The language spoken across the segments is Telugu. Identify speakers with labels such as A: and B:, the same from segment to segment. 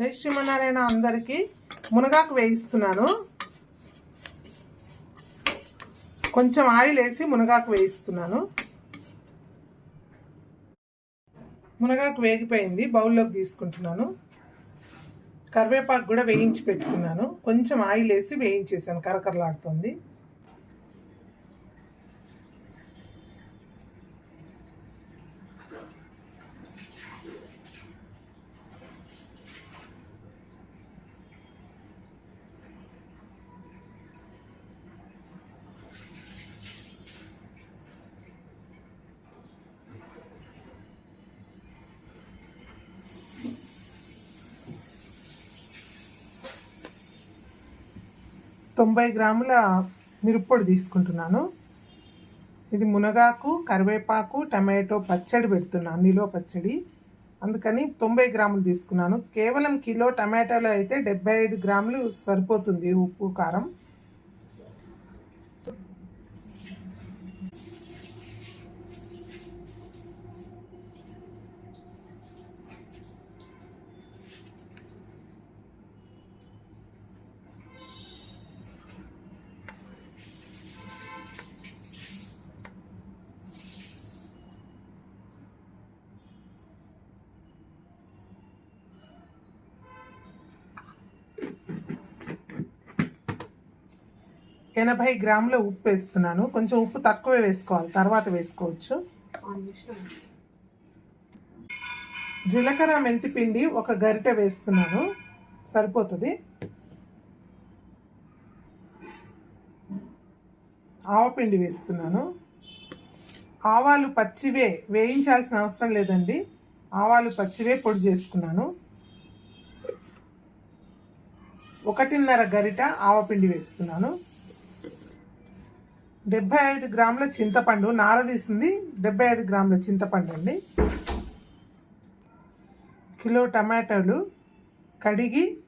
A: జై శ్రీమన్నారాయణ అందరికీ మునగాకు వేయిస్తున్నాను. కొంచెం ఆయిల్ వేసి మునగాకు వేయిస్తున్నాను. మునగాకు వేగిపోయింది బౌల్లోకి తీసుకుంటున్నాను. కరివేపాకు కూడా వేయించి పెట్టుకున్నాను. కొంచెం ఆయిల్ వేసి వేయించేసాను కరకరలాడుతుంది. తొంభై గ్రాముల మిరప్పొడి తీసుకుంటున్నాను. ఇది మునగాకు కరివేపాకు టమాటో పచ్చడి పెడుతున్నాను నిలువ పచ్చడి. అందుకని తొంభై గ్రాములు తీసుకున్నాను. కేవలం కిలో టమాటాలు అయితే డెబ్బై ఐదు గ్రాములు సరిపోతుంది ఉప్పు కారం. ఎనభై గ్రాముల ఉప్పు వేస్తున్నాను. కొంచెం ఉప్పు తక్కువే వేసుకోవాలి. తర్వాత వేసుకోవచ్చు. జీలకర్ర మెంతి పిండి ఒక గరిటె వేస్తున్నాను. సరిపోతుంది. ఆవపిండి వేస్తున్నాను. ఆవాలు పచ్చివే వేయించాల్సిన అవసరం లేదండి. ఆవాలు పచ్చివే పొడి చేసుకున్నాను. ఒకటిన్నర గరిట ఆవపిండి వేస్తున్నాను. డెబ్బై ఐదు గ్రాముల చింతపండు నార తీసింది. డెబ్బై ఐదు గ్రాముల చింతపండు అండి. కిలో టమాటాలు కడిగి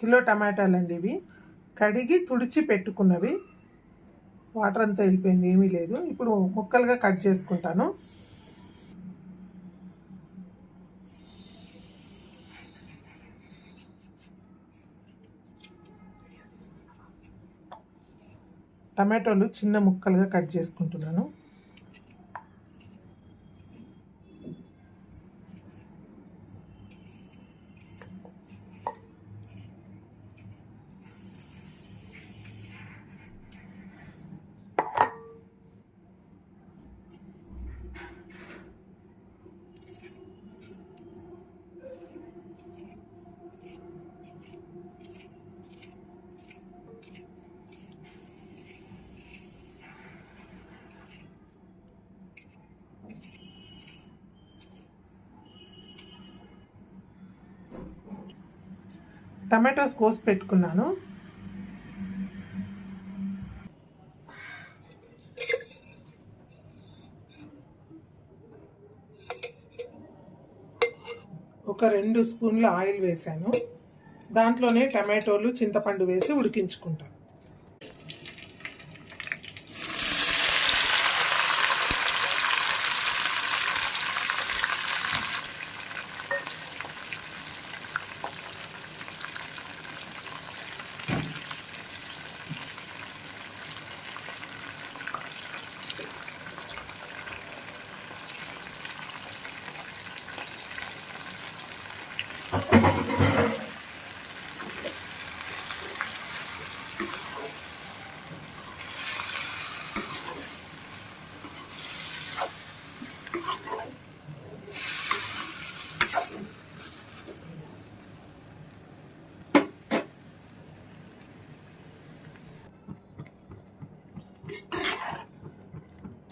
A: కిలో టమాటాలు అండి ఇవి. కడిగి తుడిచి పెట్టుకున్నవి. వాటర్ అంతా వెళ్ళిపోయింది ఏమీ లేదు. ఇప్పుడు ముక్కలుగా కట్ చేసుకుంటాను. టమాటోలు చిన్న ముక్కలుగా కట్ చేసుకుంటున్నాను. టమాటోస్ కోసి పెట్టుకున్నాను. ఒక రెండు స్పూన్ల ఆయిల్ వేసాను. దాంట్లోనే టమాటోలు చింతపండు వేసి ఉడికించుకుంటాను.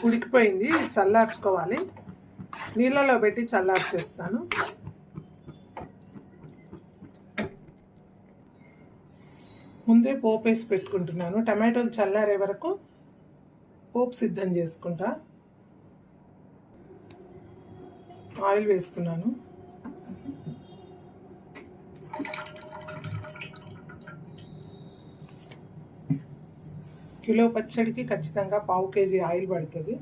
A: ఉడికిపోయింది చల్లార్చుకోవాలి. నీళ్ళలో పెట్టి చల్లార్చేస్తాను. ముందే పోపు వేసి పెట్టుకుంటున్నాను. టమాటోలు చల్లారే వరకు పోపు సిద్ధం చేసుకుంటా. ఆయిల్ వేస్తున్నాను. కిలో పచ్చడికి ఖచ్చితంగా పావు కేజీ ఆయిల్ పడుతుంది.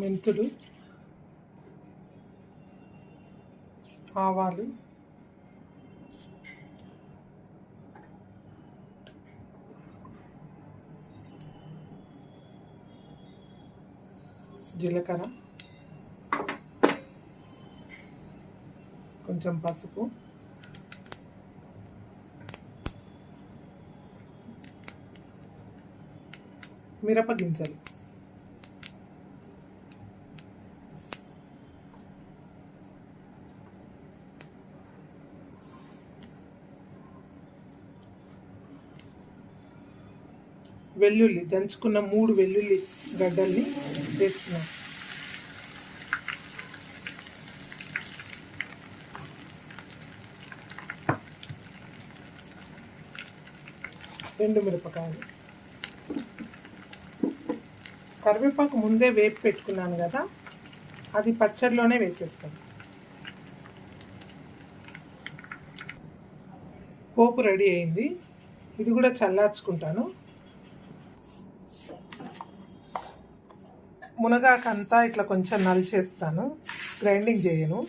A: మెంతులు ఆవాలు జీలకర్ర. కొంచెం పసుపు. మిరప గింజలు వెల్లుల్లి దంచుకున్న మూడు వెల్లుల్లి గడ్డల్ని వేస్తున్నాం. రెండు మిరపకాయలు. కరివేపాకు ముందే వేపి పెట్టుకున్నాను కదా అది పచ్చడిలోనే వేసేస్తాను పోపు రెడీ అయింది. ఇది కూడా చల్లార్చుకుంటాను. మునగాకంతా ఇట్లా కొంచెం నలిచేస్తాను. గ్రైండింగ్ చేయను.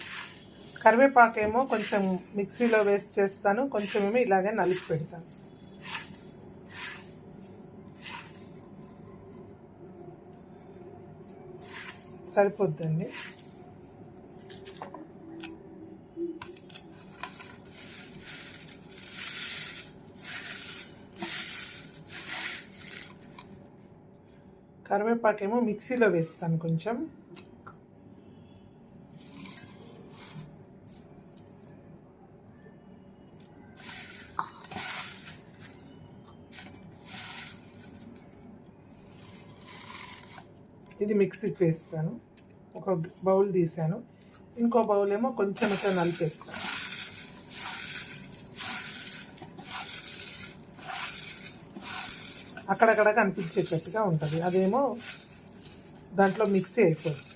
A: కరివేపాకేమో కొంచెం మిక్సీలో వేసి చేస్తాను. కొంచెం ఏమో ఇలాగే నలిపి పెడతాను. సరిపోద్దండి. కరివేపాకేమో మిక్సీలో వేస్తాను కొంచెం. ఇది మిక్సీకి వేస్తాను. ఒక బౌల్ తీసాను. ఇంకో బౌల్ ఏమో కొంచెం ఇట్లా నలిపేస్తాను. అక్కడక్కడ కనిపించేటట్టుగా ఉంటుంది. అదేమో దాంట్లో మిక్సీ అయిపోతుంది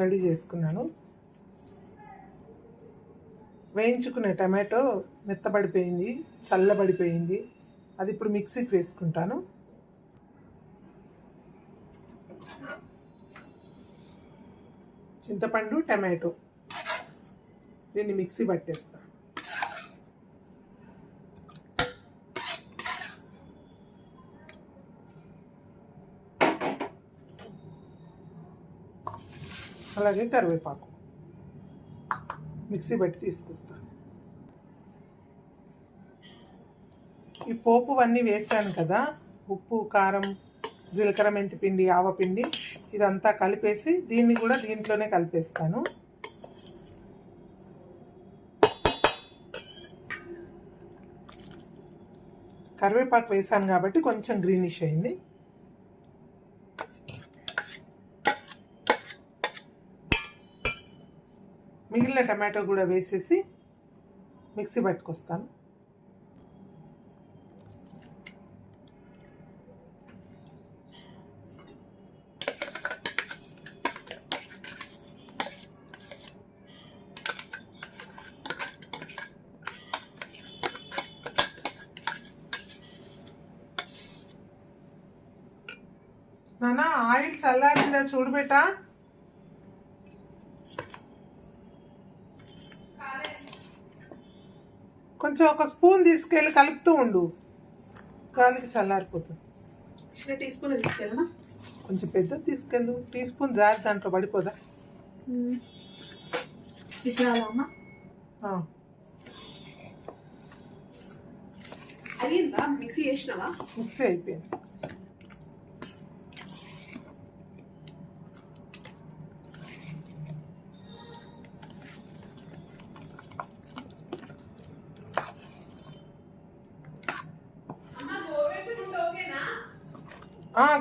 A: రెడీ చేసుకున్నాను. వేయించుకునే టమాటో మెత్తబడిపోయింది చల్లబడిపోయింది. అది ఇప్పుడు మిక్సీకి వేసుకుంటాను. చింతపండు టమాటో. దీన్ని మిక్సీ పట్టేస్తాను అలాగే కరివేపాకు. మిక్సీ పెట్టి తీసుకొస్తాను ఈ పోపు అన్నీ వేసాను కదా ఉప్పు కారం జీలకర్ర మెంతి పిండి ఆవపిండి ఇదంతా కలిపేసి దీన్ని కూడా దీంట్లోనే కలిపేస్తాను. కరివేపాకు వేసాను కాబట్టి కొంచెం గ్రీనిష్ అయింది. మిగిలిన టమాటో కూడా వేసేసి మిక్సీ పట్టుకొస్తాను. నానా ఆయిల్ చల్లారిందా చూడు కొంచెం ఒక స్పూన్ తీసుకెళ్ళి కలుపుతూ ఉండు. కాలికి చల్లారిపోతుంది.
B: చిన్న టీ స్పూన్ తీసుకెళ్ళనా?
A: కొంచెం పెద్ద తీసుకెళ్ళు. టీ స్పూన్ జారి దాంట్లో పడిపోదా? ఆ,
B: అయ్యిందా? మిక్సీ చేసినావా
A: మిక్సీ అయిపోయింది.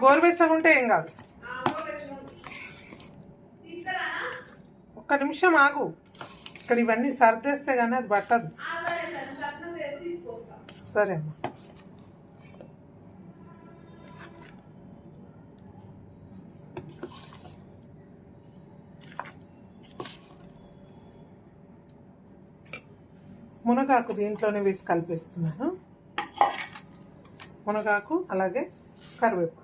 A: గోరువెచ్చగా ఉంటే ఏం కాదు. ఒక్క నిమిషం ఆగు. ఇక్కడ ఇవన్నీ సర్దేస్తే కానీ అది పట్టదు.
B: సరే సరే
A: అమ్మా. మునగాకు దీంట్లోనే వేసి కలిపేస్తున్నాను. మునగాకు అలాగే కరివేపాకు.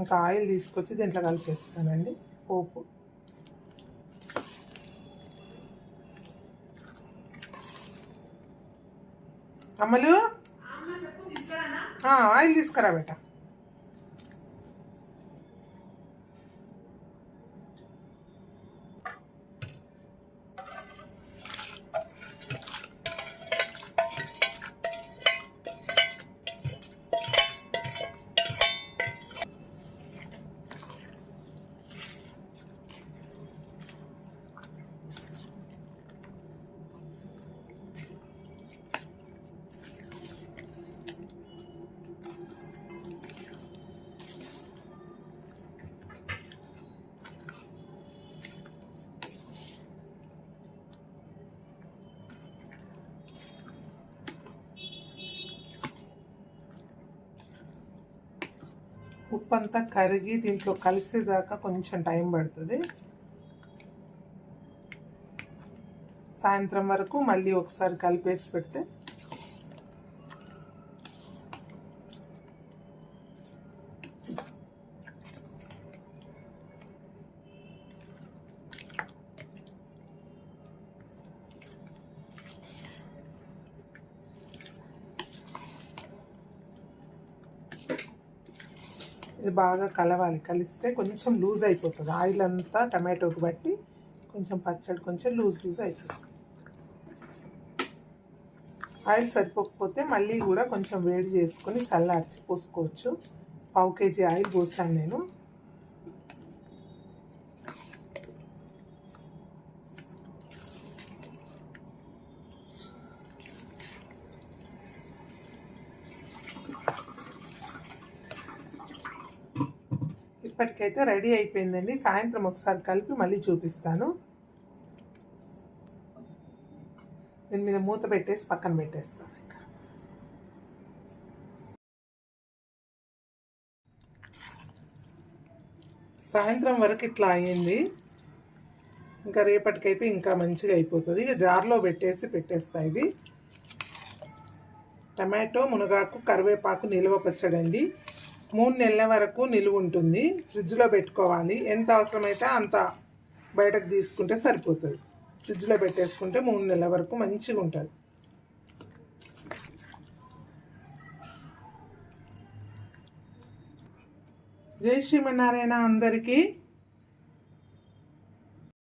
A: ఇంకా ఆయిల్ తీసుకొచ్చి దీంట్లో కలిపేస్తానండి. పోపు. అమ్మలు ఆయిల్ తీసుకురా బేట. ఉప్పు అంతా కరిగి దీంట్లో కలిసేదాకా కొంచెం టైం పడుతుంది. సాయంత్రం వరకు మళ్ళీ ఒకసారి కలిపేసి పెడితే బాగా కలవాలి. కలిస్తే కొంచెం లూజ్ అయిపోతుంది. ఆయిల్ అంతా టమాటోకి బట్టి కొంచెం పచ్చడి కొంచెం లూజ్ లూజ్ అయిపోతుంది. ఆయిల్ సరిపోకపోతే మళ్ళీ కూడా కొంచెం వేడి చేసుకొని చల్లార్చి పోసుకోవచ్చు. పావు కేజీ ఆయిల్ పోసాను నేను. ఇప్పటికైతే రెడీ అయిపోయిందండి. సాయంత్రం ఒకసారి కలిపి మళ్ళీ చూపిస్తాను. దీని మీద మూత పెట్టేసి పక్కన పెట్టేస్తాను. ఇంకా సాయంత్రం వరకు ఇట్లా అయ్యింది. ఇంకా రేపటికైతే ఇంకా మంచిగా అయిపోతుంది. ఇక జార్లో పెట్టేసి పెట్టేస్తా ఇది. టమాటో మునగాకు కరివేపాకు నిల్వ పచ్చడండి. మూడు నెలల వరకు నిలువ ఉంటుంది. ఫ్రిడ్జ్లో పెట్టుకోవాలి. ఎంత అవసరమైతే అంత బయటకు తీసుకుంటే సరిపోతుంది. ఫ్రిడ్జ్లో పెట్టేసుకుంటే మూడు నెలల వరకు మంచిగా ఉంటుంది. జై శ్రీమన్నారాయణ అందరికీ